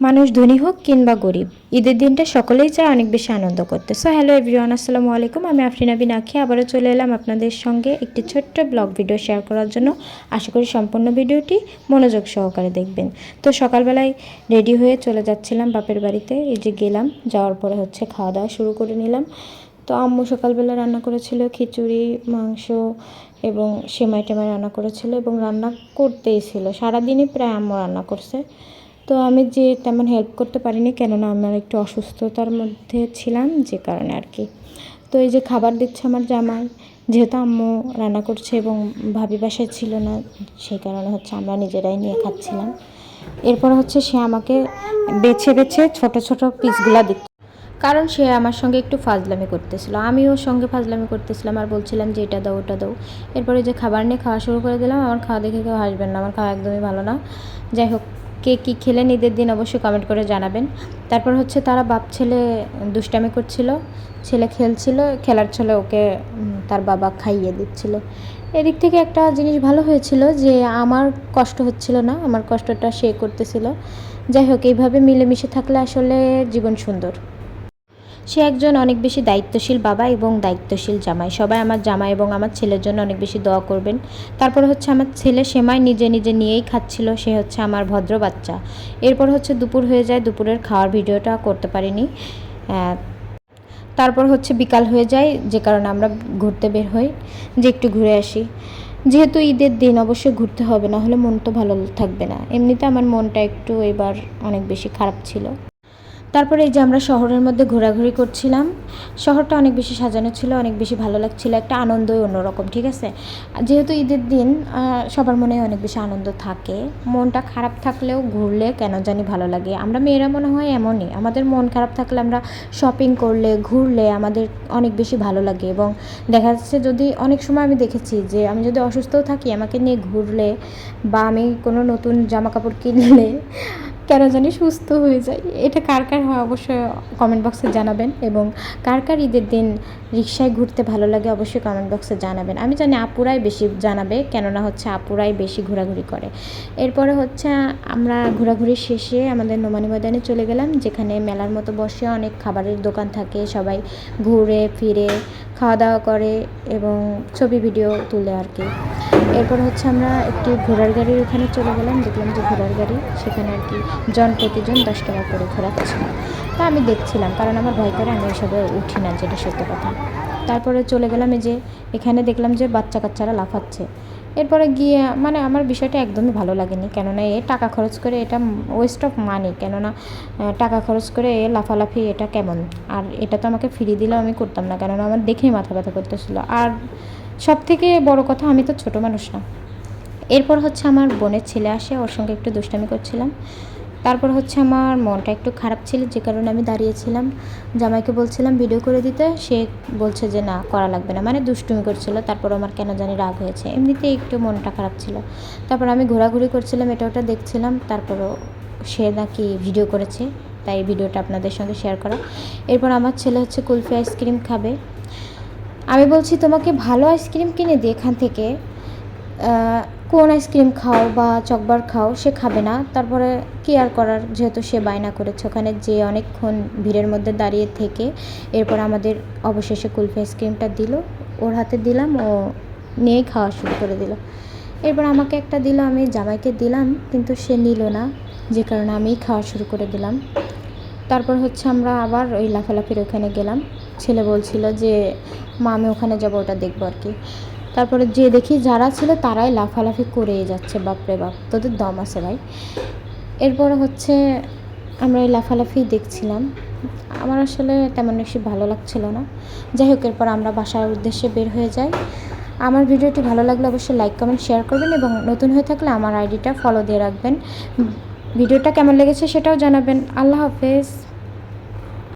মানুষ ধনী হোক কিংবা গরিব, ঈদের দিনটা সকলেই চায় অনেক বেশি আনন্দ করতে। সো হ্যালো এভরিওয়ান আসসালামু আলাইকুম। আমি আফরিনা বিন আখি, আবারও চলে এলাম আপনাদের সঙ্গে একটি ছোট্ট ব্লগ ভিডিও শেয়ার করার জন্য। আশা করি সম্পূর্ণ ভিডিওটি মনোযোগ সহকারে দেখবেন। তো, সকালবেলায় রেডি হয়ে চলে যাচ্ছিলাম বাপের বাড়িতে। এই যে গেলাম, যাওয়ার পরে হচ্ছে খাওয়া দাওয়া শুরু করে নিলাম। তো, আম্মু সকালবেলা রান্না করেছিল খিচুড়ি, মাংস এবং সেমাই টেমাই রান্না করেছিল এবং রান্না করতেই ছিল। সারাদিনই প্রায় আম্মু রান্না করছে। তো আমি যে তেমন হেল্প করতে পারিনি, কেননা আমার একটু অসুস্থতার মধ্যে ছিলাম যে কারণে আর কি। তো এই যে খাবার দিচ্ছে আমার জামাই, যেহেতু আম্মু রান্না করছে এবং ভাবি বাসায় ছিল না, সেই কারণে হচ্ছে আমরা নিজেরাই নিয়ে খাচ্ছিলাম। এরপর হচ্ছে সে আমাকে বেছে বেছে ছোট ছোট পিসগুলা দিচ্ছে। কারণ সে আমার সঙ্গে একটু ফাজলামি করতেছিল। আমি ওর সঙ্গে ফাজলামি করতেছিলাম আর বলছিলাম যে, এটা দাও, ওটা দাও। এরপরে যে খাবার নিয়ে খাওয়া শুরু করে দিলাম, আমার খাওয়া দেখে কেউ হাসবেন না, আমার খাওয়া একদমই ভালো না। যাই হোক কে কী খেলেন ঈদের দিন অবশ্যই কমেন্ট করে জানাবেন। তারপর হচ্ছে তারা বাপ ছেলে দুষ্টামি করছিল, ছেলে খেলছিল, খেলার ছেলে ওকে তার বাবা খাইয়ে দিচ্ছিল। এদিক থেকে একটা জিনিস ভালো হয়েছিল যে আমার কষ্ট হচ্ছিল না, আমার কষ্টটা সে করতেছিল। যাই হোক, এইভাবে মিলেমিশে থাকলে আসলে জীবন সুন্দর। সে একজন অনেক বেশি দায়িত্বশীল বাবা এবং দায়িত্বশীল জামাই। সবাই আমার জামাই এবং আমার ছেলের জন্য অনেক বেশি দোয়া করবেন। তারপর হচ্ছে আমার ছেলে সেমাই নিজে নিজে নিয়েই খাচ্ছিল, সে হচ্ছে আমার ভদ্র বাচ্চা। এরপর হচ্ছে দুপুর হয়ে যায়, দুপুরের খাওয়ার ভিডিওটা করতে পারিনি। তারপর হচ্ছে বিকাল হয়ে যায়, যে কারণে আমরা ঘুরতে বের হই, যে একটু ঘুরে আসি। যেহেতু ঈদের দিন অবশ্যই ঘুরতে হবে, না হলে মন তো ভালো থাকবে না। এমনিতে আমার মনটা একটু এবার অনেক বেশি খারাপ ছিল। তারপরে এই যে আমরা শহরের মধ্যে ঘোরাঘুরি করছিলাম, শহরটা অনেক বেশি সাজানো ছিল, অনেক বেশি ভালো লাগছিল, একটা আনন্দই অন্যরকম, ঠিক আছে? যেহেতু ঈদের দিন সবার মনে অনেক বেশি আনন্দ থাকে, মনটা খারাপ থাকলেও ঘুরলে কেন জানি ভালো লাগে। আমরা মেয়েরা মনে হয় এমনই, আমাদের মন খারাপ থাকলে আমরা শপিং করলে, ঘুরলে আমাদের অনেক বেশি ভালো লাগে এবং দেখা যাচ্ছে যদি অনেক সময় আমি দেখেছি যে আমি যদি অসুস্থও থাকি, আমাকে নিয়ে ঘুরলে বা আমি কোনো নতুন জামা কাপড় কিনলে কেন জানি সুস্থ হয়ে যায়। এটা কার কার হয় অবশ্যই কমেন্ট বক্সে জানাবেন এবং কার কার ঈদের দিন রিক্সায় ঘুরতে ভালো লাগে অবশ্যই কমেন্ট বক্সে জানাবেন। আমি জানি আপুরাই বেশি জানাবে, কেননা হচ্ছে আপুরাই বেশি ঘোরাঘুরি করে। এরপরে হচ্ছে আমরা ঘোরাঘুরি শেষে আমাদের নোমানি ময়দানে চলে গেলাম, যেখানে মেলার মতো বসে অনেক খাবারের দোকান থাকে, সবাই ঘুরে, ফিরে, খাওয়া দাওয়া করে এবং ছবি, ভিডিও তুলে আর কি। এরপর হচ্ছে আমরা একটি ঘোড়ার গাড়ির ওখানে চলে গেলাম। দেখলাম যে ঘোড়ার গাড়ি, সেখানে আর কি জন প্রতিজন দশ টাকা করে ঘোরাচ্ছিল তা আমি দেখছিলাম, কারণ আমার ভয় করে আমি এসবে উঠি না, যেটা সত্য কথা। তারপরে চলে গেলাম এই যে, এখানে দেখলাম যে বাচ্চা কাচ্চারা লাফাচ্ছে। এরপরে গিয়ে মানে আমার বিষয়টা একদমই ভালো লাগেনি, কেননা এ টাকা খরচ করে এটা ওয়েস্ট অফ মানি কেননা টাকা খরচ করে এ লাফালাফি এটা কেমন? আর এটা তো আমাকে ফিরিয়ে দিলেও আমি করতাম না, কেননা আমার দেখেই মাথা ব্যথা করতেছিল। আর সব থেকে বড় কথা, আমি তো ছোট মানুষ না। এরপর হচ্ছে আমার বোনের ছেলে আসে, ওর সঙ্গে একটু দুষ্টামি করছিলাম। তারপর হচ্ছে আমার মনটা একটু খারাপ ছিল, যে কারণে আমি দাঁড়িয়েছিলাম। জামাইকে বলছিলাম, ভিডিও করে দিতে। সে বলছে যে, না, করা লাগবে না। মানে দুষ্টুমি করছিল, তারপর আমার কেন জানি রাগ হয়েছে। এমনিতেই একটু মনটা খারাপ ছিল। তারপর আমি ঘোরাঘুরি করছিলাম, এটা ওটা দেখছিলাম। তারপরও সে নাকি ভিডিও করেছে, তাই ভিডিওটা আপনাদের সঙ্গে শেয়ার করা। এরপর আমার ছেলে হচ্ছে কুলফি আইসক্রিম খাবে। আমি বলছি, তোমাকে ভালো আইসক্রিম কিনে দিই এখান থেকে। কোন আইসক্রিম খাও বা চকবার খাও, সে খাবে না। তারপরে কি আর করার যেহেতু সে বায়না করেছে, ওখানে যে অনেকক্ষণ ভিড়ের মধ্যে দাঁড়িয়ে থেকে এরপর আমাদের অবশেষে কুলফি আইসক্রিমটা দিল। ওর হাতে দিলাম, ও নিয়েই খাওয়া শুরু করে দিল। এরপর আমাকে একটা দিল, আমি জামাইকে দিলাম, কিন্তু সে নিল না। যে কারণে আমিই খাওয়া শুরু করে দিলাম। তারপর হচ্ছে আমরা আবার ওই লাফালাফির ওখানে গেলাম। ছেলে বলছিল যে, মা, আমি ওখানে যাব, ওটা দেখব আর কি। তারপরে যে দেখি যারা ছিল তারাই লাফালাফি করেই যাচ্ছে, বাপরে বাপ, তোদের দম আছে ভাই। এরপরে হচ্ছে আমরা এই লাফালাফি দেখছিলাম। আমার আসলে তেমন বেশি ভালো লাগছিল না। যাই হোক, এরপর আমরা বাসার উদ্দেশ্যে বের হয়ে যাই। আমার ভিডিওটি ভালো লাগলে অবশ্যই লাইক, কমেন্ট, শেয়ার করবেন এবং নতুন হয়ে থাকলে আমার আইডিটা ফলো দিয়ে রাখবেন। ভিডিওটা কেমন লেগেছে সেটাও জানাবেন। আল্লাহ হাফেজ।